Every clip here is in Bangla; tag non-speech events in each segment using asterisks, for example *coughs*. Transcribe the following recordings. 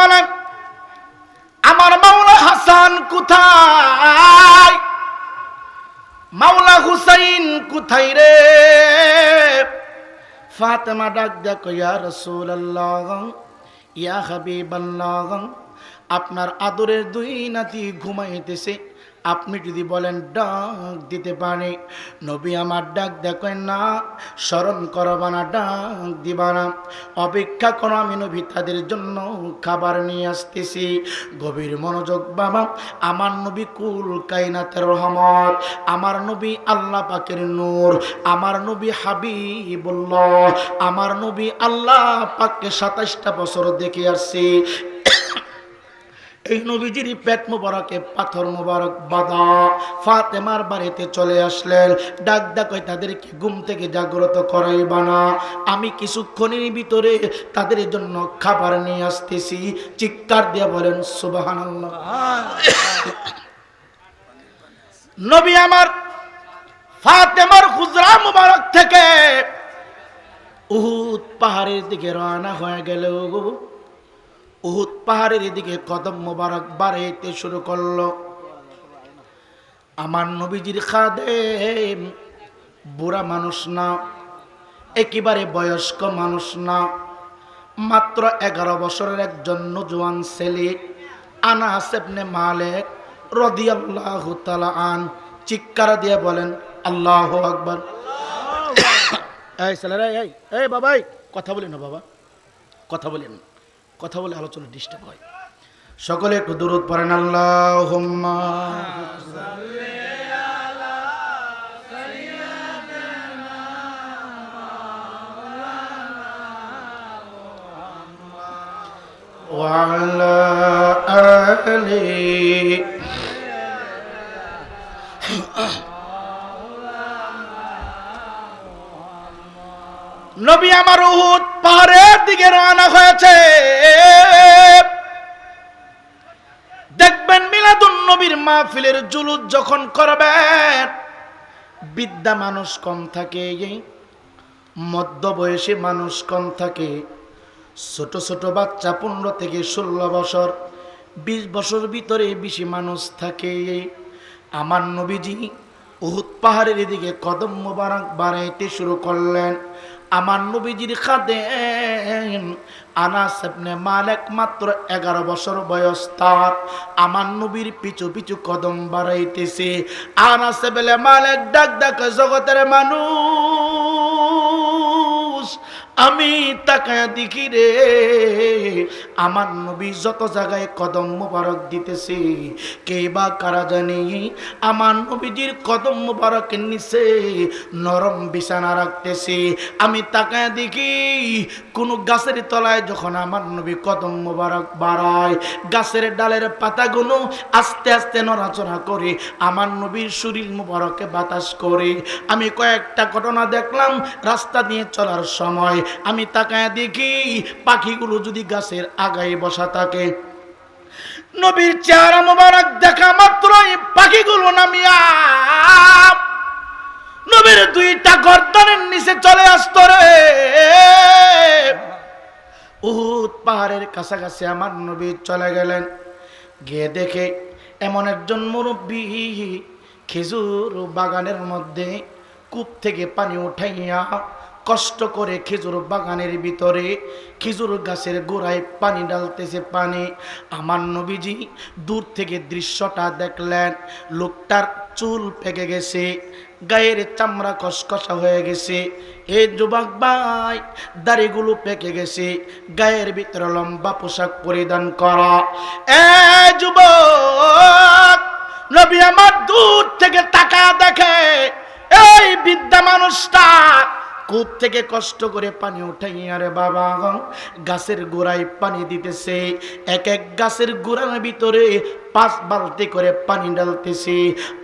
বলেন, আমার মাওলা হাসান কোথায়? মাওলা হুসাইন কোথায় রে? ফাতেমা ডাক দেখো, ইয়া রাসূলুল্লাহ, ইয়া হাবিবাল্লাহ, আপনার আদরের দুই নাতি ঘুমাইতেছে আপনি যদি বলেন, ডাক দিতে পারে। নবী আমার ডাক দেখেন না, স্মরণ করবা না, ডাক দিবা না। অপেক্ষা করো, আমি নবী তাদের জন্য খাবার নিয়ে আসতেছি। গভীর মনোযোগ বাবা, আমার নবী কুল কাইনাতের রহমত, আমার নবী আল্লাহ পাকের নূর, আমার নবী হাবিবুল্লাহ, আমার নবী আল্লাহ পাককে সাতাশটা বছর দেখে আসছি। এই নবীজির পেট মুবারকে, পাথর মুবারক বাদা ফাতেমার বাড়িতে চলে আসলেন। ডাক ডাকই তাদেরকে ঘুম থেকে জাগ্রত করাইবা না। আমি কিছুক্ষণের ভিতরে তাদের জন্য খাবার নিয়ে আসতেছি। চিৎকার দিয়ে বলেন, সুবহানাল্লাহ। নবী আমার ফাতেমার খুজরা মুবারক থেকে উহুদ পাহাড়ের দিকে রওনা হয়ে গেল। উহুদ পাহাড়ের দিকে কদম মোবারক বাড়াইতে শুরু করল। আমার নবীজির খাদেম বুড়া মানুষ না, একেবারে বয়স্ক মানুষ না। মাত্র এগারো বছরের একজন নজওয়ান ছেলে আনা সেবনে মালেক রদিয়াল্লাহ তালা আন, চিৎকার দিয়ে বলেন, আল্লাহ আকবর। *coughs* এই ছেলেরা, এই এই বাবাই, কথা বলি না বাবা, কথা বলেন কথা বলে আলোচনা ডিস্টার্ব হয় সকলে একটু দূরত পড়েন আল্লাহ وعلى آله নবী আমার উহুদ পাহাড়ের দিকে রওনা হয়েছে। দেখবেন মিলাদুন নবীর মাহফিলের জুলুস যখন করবেন, বিদ্যা মানুষ কম থাকে মধ্য বয়সী মানুষ কম থাকে। ছোট ছোট বাচ্চা পনেরো থেকে ষোলো বছর, বিশ বছর ভিতরে বেশি মানুষ থাকে। আমার নবীজি উহুদ পাহাড়ের এদিকে কদম মোবারক বাড়াইতে শুরু করলেন। আমার নবীজির খাদে আনাস ইবনে মালেক মাত্র এগারো বছর বয়স তার। আমার নবীর পিছু পিছু কদম বাড়াইতেছে। আনাস বেলে মালেক ডাক ডাক জগতের মানুষ। আমি তাকায় দেখি রে, আমার নবী যত জায়গায় কদম মুবারক দিতেছে, কে বা কারা জানি? আমার নবীজির কদম মুবারকের নিচে নরম বিছানা রাখতেছে। আমি তাকায় দেখি, কোনো গাছের তলায় যখন আমার নবী কদম মুবারক বাড়ায়, গাছের ডালের পাতাগুলো আস্তে আস্তে নড়াচড়া করে আমার নবীর শরীর মুবারকে বাতাস করে। আমি কয়েকটা ঘটনা দেখলাম রাস্তা দিয়ে চলার সময়। আমি তাকায় দেখি পাখিগুলো যদি গাছের আগায় বসা থাকে। নবীর চেহারা মোবারক দেখা মাত্রই পাখিগুলো নামিয়া নবীর দুইটা গর্দনের নিচে চলে আসতো রে। উহুদ পাহাড়ের কাছাকাছি আমার নবী চলে গেলেন। গিয়ে দেখে এমন একজন মুরব্বী খেজুর বাগানের মধ্যে কূপ থেকে পানি উঠাইয়া কষ্ট করে খেজুর বাগানের ভিতরে খেজুর গাছের গোড়ায় পানি ডালতেছে পানি। আমার নবীজি দূর থেকে দৃশ্যটা দেখলেন, লোকটার চুল পেকে গেছে, গায়ের চামড়া কসকসা হয়ে গেছে। এ যুবক ভাই, দাড়িগুলো পেকে গেছে, গায়ের ভিতরে লম্বা পোশাক পরিধান করা। এ যুবক, নবী আমার দূর থেকে টাকা দেখে, এই বিদ্যা মানুষটা কূপ থেকে কষ্ট করে পানি উঠাই আরে বাবা গাছের গোড়ায় পানি দিতেছে। এক এক গাছের গোড়ার ভিতরে পাঁচ বালতি করে পানি ডালতেছি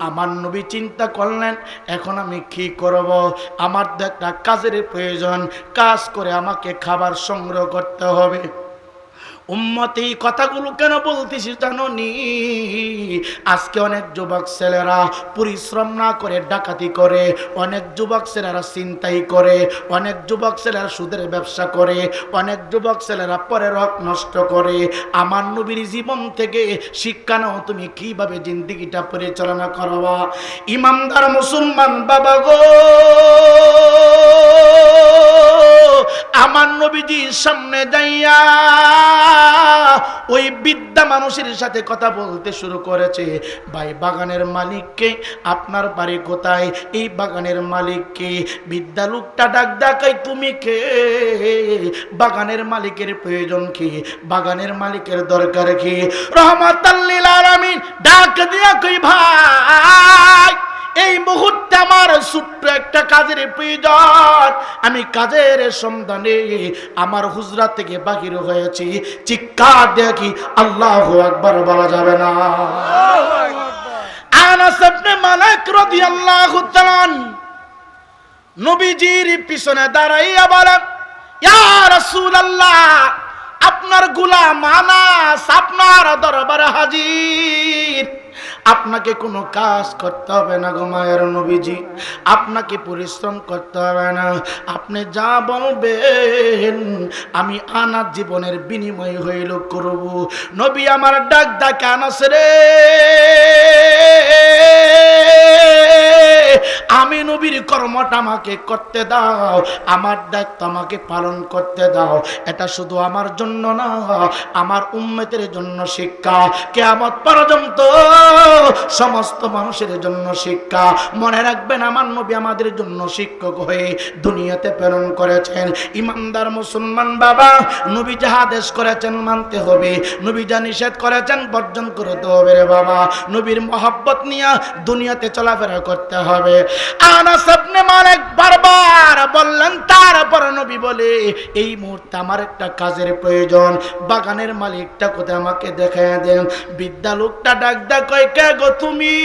আমার নবী চিন্তা করলেন, এখন আমি কি করব? আমার তো একটা কাজের প্রয়োজন। কাজ করে আমাকে খাবার সংগ্রহ করতে হবে। উম্মতে, এই কথাগুলো কেন বলতেছি জানো নি আজকে অনেক যুবক ছেলেরা পরিশ্রম না করে, ডাকাতি করে, অনেক যুবক ছেলেরা চিন্তাই করে, অনেক যুবক ছেলেরা সুদের ব্যবসা করে, অনেক যুবক ছেলেরা পরের হক নষ্ট করে। আমার নবীর জীবন থেকে শিক্ষা নাও, তুমি কীভাবে জিন্দিগিটা পরিচালনা করবা? ইমানদার মুসলমান বাবা গো! আমার নবীজির সামনে যাইয়া ওই বিদ্যা মানুষের সাথে কথা বলতে শুরু করেছে। ভাই, বাগানের মালিককে আপনার বাড়ি কোথায়? এই বাগানের মালিককে বিদ্যা লোকটা ডাক ডাকাই তুমি কে? বাগানের মালিকের প্রয়োজন কি? বাগানের মালিকের দরকার কি? রহমত আল্লিল আলামিন, ডাক দিয়া কই ভাই? এই মুহূর্তে আমার ছোট্ট একটা কাজের প্রয়োজন। আমি কাজের সন্ধানে আমার হুজরা থেকে বাহির হয়েছি। চিৎকার দেখি আল্লাহ আকবার বলা যাবে না। আপনার গোলাম আনাস আপনার দরবারে হাজির। আপনাকে কোনো কাজ করতে হবে না গো মায়ের নবীজি। আপনাকে পরিশ্রম করতে হবে না। আপনি যা বলবেন, আমি আনার জীবনের বিনিময় হইল করব। নবী আমার ডাক ডাক আনাস রে। আমি নবীর কর্মটা আমাকে করতে দাও, আমার দায়িত্ব আমাকে পালন করতে দাও। এটা শুধু আমার জন্য না, আমার উম্মতের জন্য শিক্ষা। কেয়ামত পর্যন্ত সমস্ত মানুষের জন্য শিক্ষা। মনে রাখবেন, আমার নবী আমাদের জন্য শিক্ষক হয়ে দুনিয়াতে প্রেরণ করেছেন। ইমানদার মুসলমান বাবা, নবী যাহা আদেশ করেছেন মানতে হবে। নবী যা নিষেধ করেছেন বর্জন করতে হবে রে বাবা। নবীর মহব্বত নিয়ে দুনিয়াতে চলাফেরা করতে হবে। আনাস ইবনে মালিক বারবার বললেন, তারপর নবী বলে, এই মুহূর্তে আমার একটা কাজের প্রয়োজন। বাগানের মালিকটা কোথায় আমাকে দেখায় দেন? বিদ্যা লোকটা ডাক ডাক কয় কে গো তুমি,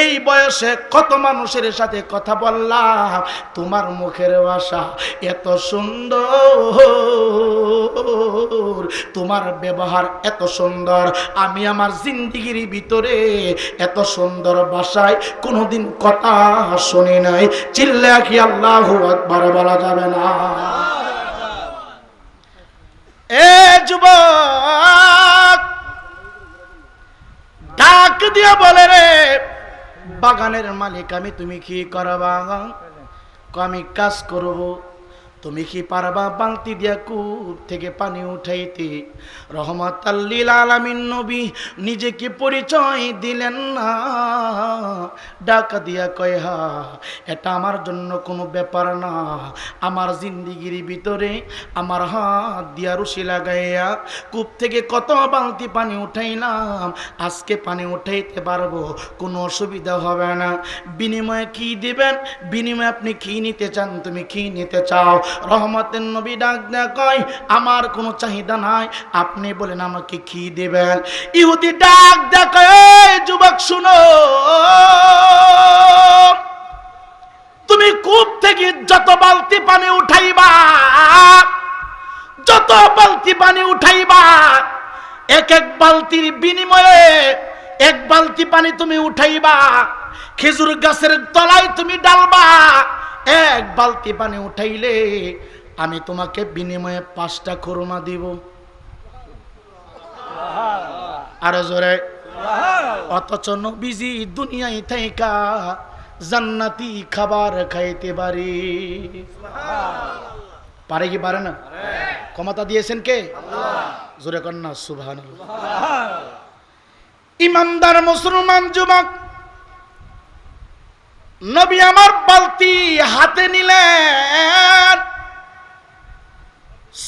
এই বয়সে কত মানুষের সাথে কথা বললাম, তোমার মুখের ভাষা এত সুন্দর, তোমার ব্যবহার এত সুন্দর, আমি আমার জিন্দিগির ভিতরে এত সুন্দর ভাষায় কোনোদিন কথা শুনি নাই। চিল্লা কি আল্লাহ একবার বলা যাবে না। এ যুবক ডাক দিয়ে বলে রে বাগানের মালিক আমি তুমি কি করবা? আমি কাজ করব। তুমি কি পারবা বাংতি দিয়া কূপ থেকে পানি উঠাইতে? রহমত আল্লিল আলামিন নবী নিজেকে পরিচয় দিলেন না? ডাকা দিয়া কয়, হা, এটা আমার জন্য কোনো ব্যাপার না। আমার জিন্দিগির ভিতরে আমার হাত দিয়া রুশি লাগাইয়া কূপ থেকে কত বালতি পানি উঠাইলাম। আজকে পানি উঠাইতে পারব, কোনো অসুবিধা হবে না। বিনিময়ে কি দিবেন? বিনিময়ে আপনি কি নিতে চান? তুমি কি নিতে চাও? রহমতের নবী ডাক দেয়া কয়, আমার কোনো চাহিদা নাই, আপনি বলেন আমাকে কি দেবেন? ইহুদি ডাক কয় যুবক, শুনো। তুমি কূপ থেকে যত বালতি পানি উঠাইবা, যত বালতি পানি উঠাইবা এক এক বালতির বিনিময়ে এক বালতি পানি তুমি উঠাইবা। খেজুর গাছের তলায় তুমি ডালবা। এক বালতি পানি উঠাইলে আমি তোমাকে বিনিময়ে পাঁচটা করোনা দিব। আরও জোরে। অথচ নবীজি দুনিয়ায় থাইকা জান্নাতি খাবার খাইতে পারি। পারে কি পারে না? ক্ষমতা দিয়েছেন কে? জোরে কন্যা সুভান ইমানদার মুসলমান যুবক নবী আমার বালতি হাতে নিলেন।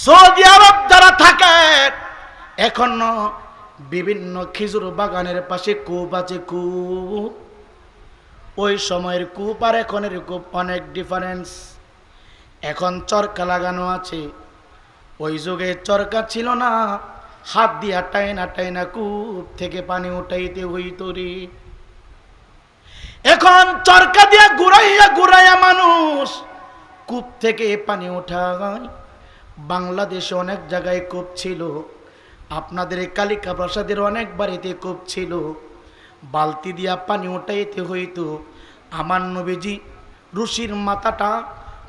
সৌদি আরব যারা থাকে এখনও বিভিন্ন খেজুর বাগানের পাশে কূপ আছে, কূপ। ওই সময়ের কূপ আর এখনের কূপ অনেক ডিফারেন্স এখন চরকা লাগানো আছে। ওই যুগে চরকা ছিল না। হাত দিয়া টাইনা টাইনা কূপ থেকে পানি উঠাইতে হইত রে। এখন চরকা দিয়া ঘুরাইয়া ঘুরাইয়া মানুষ কূপ থেকে পানি উঠায় বাংলাদেশে অনেক জায়গায় কূপ ছিল। আপনাদের কালিকা প্রসাদের অনেক বাড়িতে কূপ ছিল। বালতি দিয়া পানি উঠাইতে হইতো। আমার নবীজি রুশির মাথাটা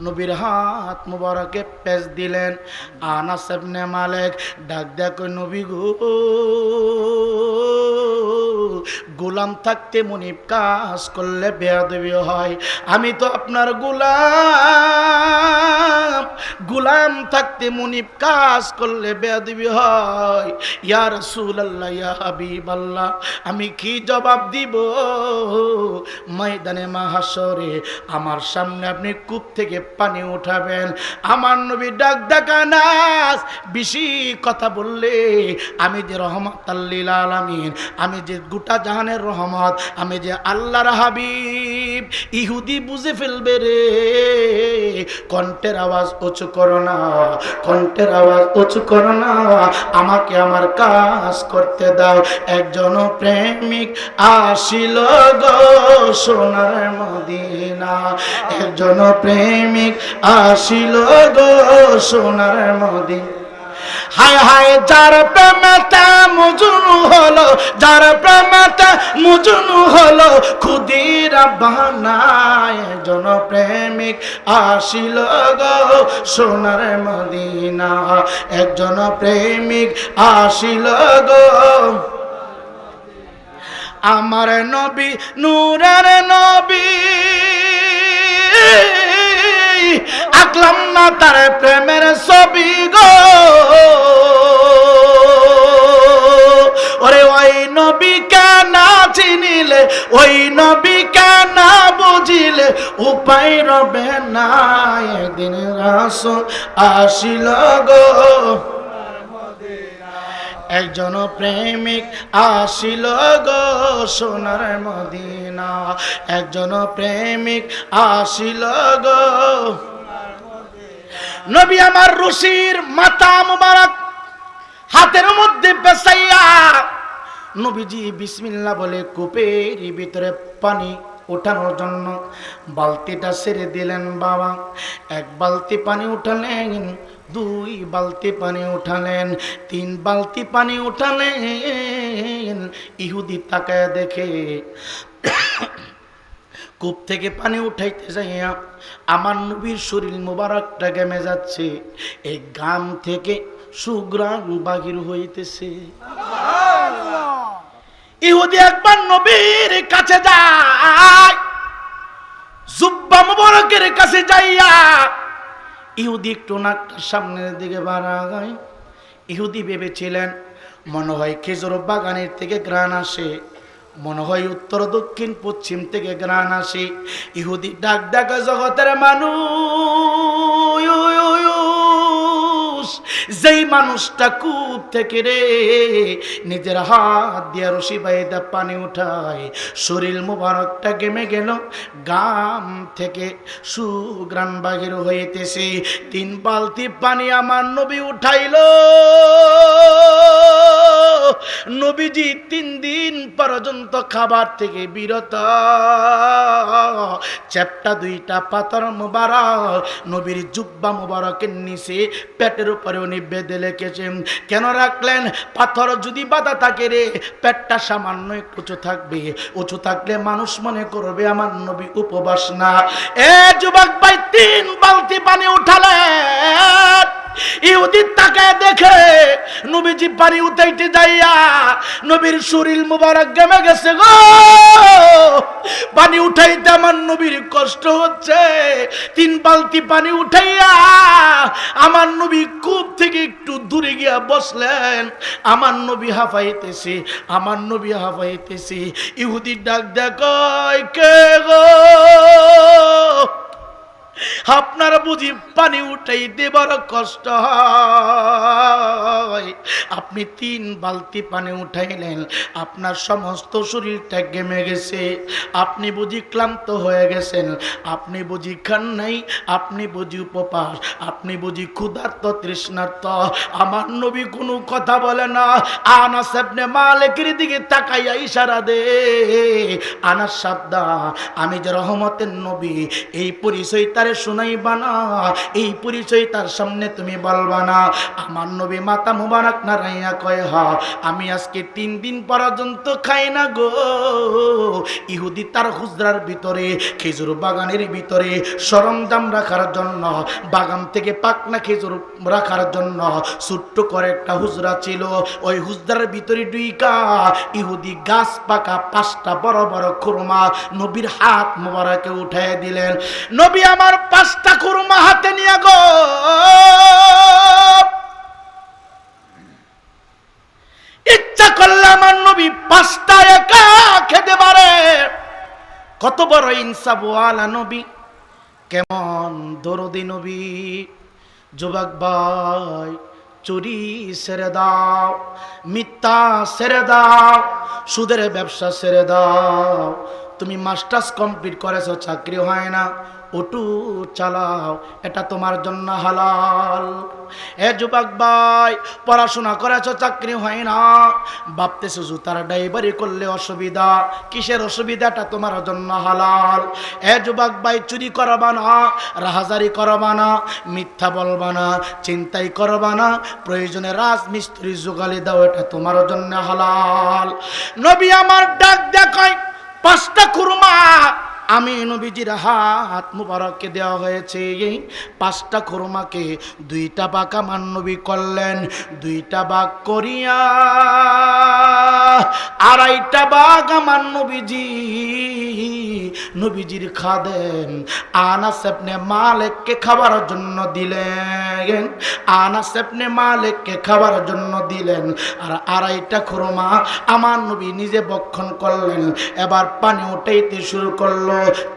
নবীর হাত মুবারকে পেঁচ দিলেন। আনা সাবনে মালেক ডাক ডাক নবী গো, গোলাম থাকতে মনিব কাজ করলে বেয়াদবি হয়। আমি তো আপনার গোলাম গোলাম থাকতে মনিব কাজ করলে বেয়াদবি হয়। ইয়া রাসূলুল্লাহ, ইয়া হাবিবাল্লাহ, আমি কি জবাব দিব? ময়দানে মাহাসরে আমার সামনে আপনি কূপ থেকে পানি উঠাবেন। আমার নবী ডাক ডাকা নাস বেশি কথা বললে আমি যে রহমত আল্লিল আলামিন, আমি যে গোটা জাহানের রহমত, আমি যে আল্লাহর হাবিব, ইহুদি বুঝে ফেলবে রে। কণ্ঠের আওয়াজ উঁচু করো না, কণ্ঠের আওয়াজ উঁচু করো না, আমাকে আমার কাজ করতে দাও। একজন প্রেমিক আসিল গো সোনার মদিনা, একজন প্রেমিক আসিল গো সোনার মদিনা হায় হায়, যার প্রেমেতে মুজুনু হলো, যার প্রেমেতে মুজুনু হলো খুদির বানায় জন প্রেমিক আসিল গো সোনার মদিনা। একজন প্রেমিক আসিল গো। আমার নবী, নূরের নবী। আঁকলাম না তার প্রেমের ছবি গো। ওরে ওই নবীকে না চিনিলে, ওই নবীকে না বুঝিলে? উপায় রবে না একদিন রাস আসিল গো। একজন প্রেমিক আসিল গো সোনার মদিনা। একজন প্রেমিক আসিল গো নবী আমার রুশির মাথা মুবারক হাতের মধ্যে বেসাইয়া নবীজি বিসমিল্লা বলে কূপের ভিতরে পানি ওঠানোর জন্য বালতিটা ছেড়ে দিলেন বাবা। এক বালতি পানি উঠালেন দুই বালতি পানি উঠালেন, তিন বালতি পানি উঠালেন। ইহুদি তাকায় দেখে, কূপ থেকে পানি উঠাইতে যাইয়া আমার নবীর শরীর মোবারকটা গেমে যাচ্ছে, এই গাম থেকে সুগ্রাম বাহির হইতেছে। ইহুদি একবার নবীর কাছে যায়, জুব্বা মোবারকের কাছে যাইয়া ইহুদি একটু নাকটার সামনের দিকে বাড়ায় ইহুদি ভেবেছিলেন, মনে হয় খেজুর বাগানের থেকে গ্রাণ আসে। মনে হয় উত্তর, দক্ষিণ, পশ্চিম থেকে গ্রাণ আসে। ইহুদি ডাক ডাকা জগতের মানুষ। যেই মানুষটা কূপ থেকে রে নিজের হাত দিয়া রশি বাইদা পানি উঠায়, শরীর মুবারকটা গেমে গেল, গাম থেকে সুগ্রান বাহির হইতেছে। তিন বালতি পানি আমার নবী উঠাইল। নবীজি তিন দিন পর্যন্ত খাবার থেকে বিরত। চ্যাপটা দুইটা পাথর মুবারক, নবীর জুব্বা মুবারকের নিচে পেটের উপরে উনি বেঁধে লেখেছেন কেন রাখলেন? পাথর যদি বাধা থাকে রে, পেটটা সামান্য একটু উঁচু থাকবে। উঁচু থাকলে মানুষ মনে করবে আমার নবী উপবাস না। এ যুবক ভাই, তিন বালতি পানি উঠালেন। ইহুদির তাকায় দেখে নবীজি পানি উঠাইতে যাইয়া নবীর শরীর মুবারক গেমে গেছে গো। পানি উঠাইতে আমার নবীর কষ্ট হচ্ছে। তিন বালতি পানি উঠাইয়া আমার নবী কূপ থেকে একটু দূরে গিয়া বসলেন। আমার নবী হাফাইতেছে, আমার নবী হাফাইতেছে। ইহুদির ডাক দেখ কে গো? আপনার বুঝি পানি উঠাই দেবার কষ্ট হয়। আপনি তিন বালতি পানি উঠাইলেন, আপনার সমস্ত শরীরটা গেমে গেছে। আপনি বুঝি ক্লান্ত হয়ে গেছেন, আপনি বুঝি খান নাই, আপনি বুঝি উপবাস, আপনি বুঝি ক্ষুধার্ত তৃষ্ণার্ত। আমার নবী কোনো কথা বলে না আনা সাবনে মালিকের দিকে তাকাইয়া ইশারা দে। আনা সাবদা আমি যে রহমতের নবী, এই পরিচয়টা তারে শোনাইবা না। এই পরিচয় তার সামনে তুমি বলবা না। আমার নবী মাতা মুবারক নারাইয়া কয়, হা, আমি আজকে তিন দিন পর্যন্ত খাই না গো। ইহুদি তার হুজরার ভিতরে, খেজুর বাগানের ভিতরে সরঞ্জাম রাখার জন্য, বাগান থেকে পাকনা খেজুর রাখার জন্য ছোট্ট করে একটা হুজরা ছিল। ওই হুজরার ভিতরে ডুইকা ইহুদি গাছ পাকা পাঁচটা বড় বড় খুরমা নবীর হাত মোবারকে উঠাই দিলেন। নবী আমার পাঁচটা খুরমা হাতে নিয়ে গো। ইচ্ছা করলে আমার নবী পাঁচটা একা খেতে পারে। কত বড় ইনসাবওয়ালা নবী। কেমন দরদি নবী। যুবক ভাই, চুরি সেরে দাও, মিথ্যা সেরে দাও, সুদের ব্যবসা সেরে দাও। তুমি মাস্টার্স কমপ্লিট করেছ, চাকরি হয় না। ওটু চালাও, এটা তোমার জন্য হালাল। এ যুবক ভাই, পড়াশোনা করেছ, চাকরি হয় না। ভাবতেছো জুতার ড্রাইভারি করলে অসুবিধা, কিসের অসুবিধাটা তোমার জন্য হালাল। এ যুবক ভাই, চুরি করবা না, রাহাজারি করবা না, মিথ্যা বলবা না, চিন্তাই করবা না, প্রয়োজনে রাজমিস্ত্রি যোগালি দাও, এটা তোমার জন্য হালাল। নবী আমার ডাক দেখায়, পাঁচটা খুরমা আমি নবীজির হাত মুবারককে দেওয়া হয়েছে। এই পাঁচটা খুরমাকে দুইটা বাঁকা মান্নবী করলেন, দুইটা বাঘ করিয়া আড়াইটা বাঘ আমার নবীজি। নবীজির খাদেন আনা সেপনে মালিককে খাবার জন্য দিলেন আনা সেপনে মালিককে খাবার জন্য দিলেন, আর আড়াইটা খুরমা আমার নবী নিজে বক্ষণ করলেন। এবার পানি উঠাইতে শুরু করল।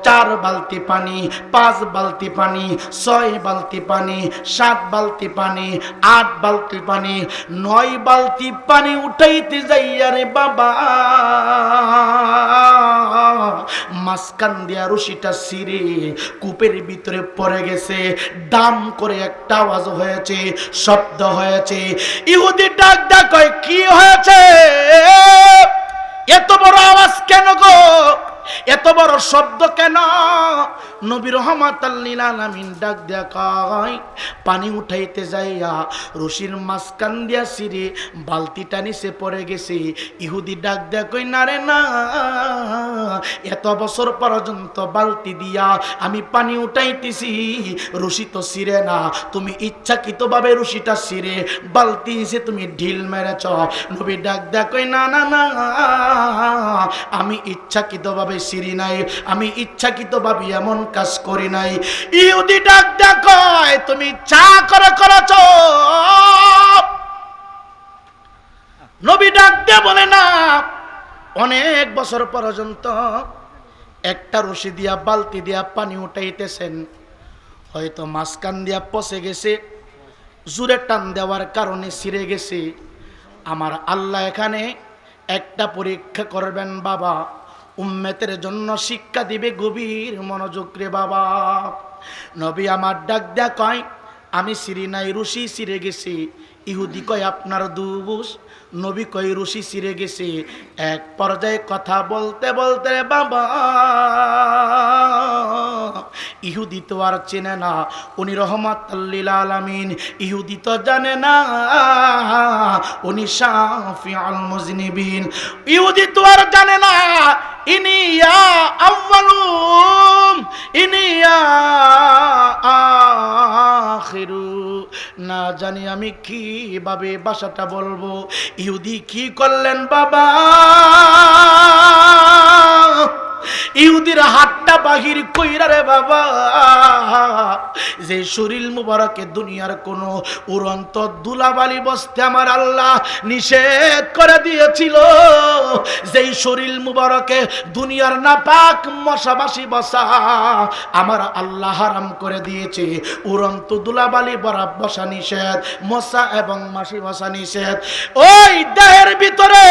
চার বালতি পানি, পাঁচ বালতি পানি, ছয় বালতি পানি, সাত বালতি পানি, আট বালতি পানি, নয় বালতি পানি উঠাইতে যাইয়া রে বাবা। মাঝখান দিয়া রশিটা সিরে কূপের ভিতরে পড়ে গেছে। দাম করে একটা আওয়াজ হয়েছে, শব্দ হয়েছে। ইহুদি ডাক ডাক কি হয়েছে? এত বড় আওয়াজ কেন গো? এত বড় শব্দ কেন? নবী রহমাত আলামিন ডাক দেয়া কয়, পানি উঠাইতে যাইয়া রশির মাঝখান দিয়া সিরে বালতিটা নিচে পড়ে গেছে। ইহুদি ডাক দেয়া কই না রে, না, এত বছর পর্যন্ত বালতি দিয়া আমি পানি উঠাইতেছি, রশি তো সিরে না। তুমি ইচ্ছাকৃতভাবে রশিটা সিরে বালতি সে তুমি ঢিল মেরেছ। নবী ডাক দেয়া কই না না না, আমি ইচ্ছাকৃতভাবে সিরি নাই। আমি ইচ্ছাকৃতভাবে এমন কাজ করি নাই। ইহুদি ডাক কয় তুমি চা করে করেছ। নবী ডাক দিয়ে বলে, না, অনেক বছর পর্যন্ত একটা রশি দিয়া, বালতি দিয়া পানি উঠাইতেছেন। হয়তো মাঝখান দিয়া পচে গেছে, জুড়ে টান দেওয়ার কারণে ছিঁড়ে গেছে। আমার আল্লাহ এখানে একটা পরীক্ষা করবেন, বাবা। উম্মেতের জন্য শিক্ষা দিবে গভীর মনোযোগ রে বাবা। নবী আমার ডাক দেয়া কয়, আমি সিরি নাই রুশি সিরে গেছি, ইহুদি কয়, আপনার দুবুস। নবী কয়, রুশি সিরে গেছে, এক পর্যায়ে কথা বলতে বলতে বাবা, ইহুদি তো আর চেনে না, উনি রহমত আলামিন, ইহুদি তো জানে না, উনি আল মুজনিবিন, ইহুদি তো আর জানে না ইনিয়া আউয়ালুম ইনিয়া আখিরু। না জানি আমি কীভাবে বাসাটা বলব। ইহুদি কি করলেন বাবা? ইহুদির হাতটা বাহির কইরা রে বাবা, যে শরীর মুবারকে দুনিয়ার কোন উড়ন্ত দুলাবালি বসতে আমার আল্লাহ নিষেধ করে দিয়েছিল। যেই শরীর মুবারকে দুনিয়ার নাপাক মশাবাসি বসা আমার আল্লাহ হারাম করে দিয়েছে। উড়ন্ত দুলাবালি বরাব বসা নিষেধ, মশা এবং মাসি বসা নিষেধ। ওই দেহের ভিতরে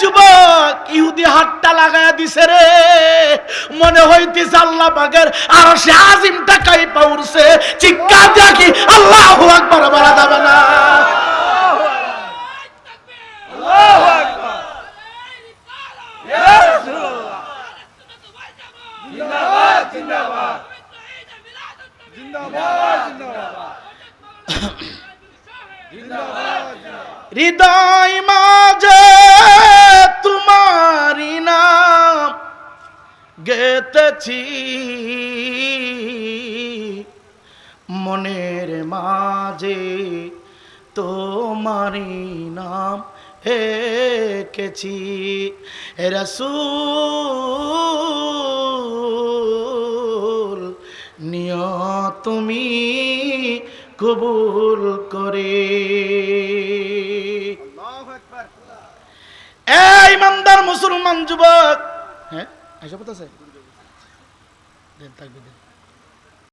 যুবক ইহুদি হাতটা লাগায়া দিছে রে। মনে হইতেছে আল্লাহ বাগের আর সে আজিমটা কাই পাউরছে। চিৎকার দেখি আল্লাহ আকবার বলা যাবে না। হৃদয় মা গেতেছি মনের মাঝে তোমারি নাম হেকেছি রসুল নিয় তুমি কবুল করে। এই ইমানদার মুসলমান যুবক। হ্যাঁ আইসা কথা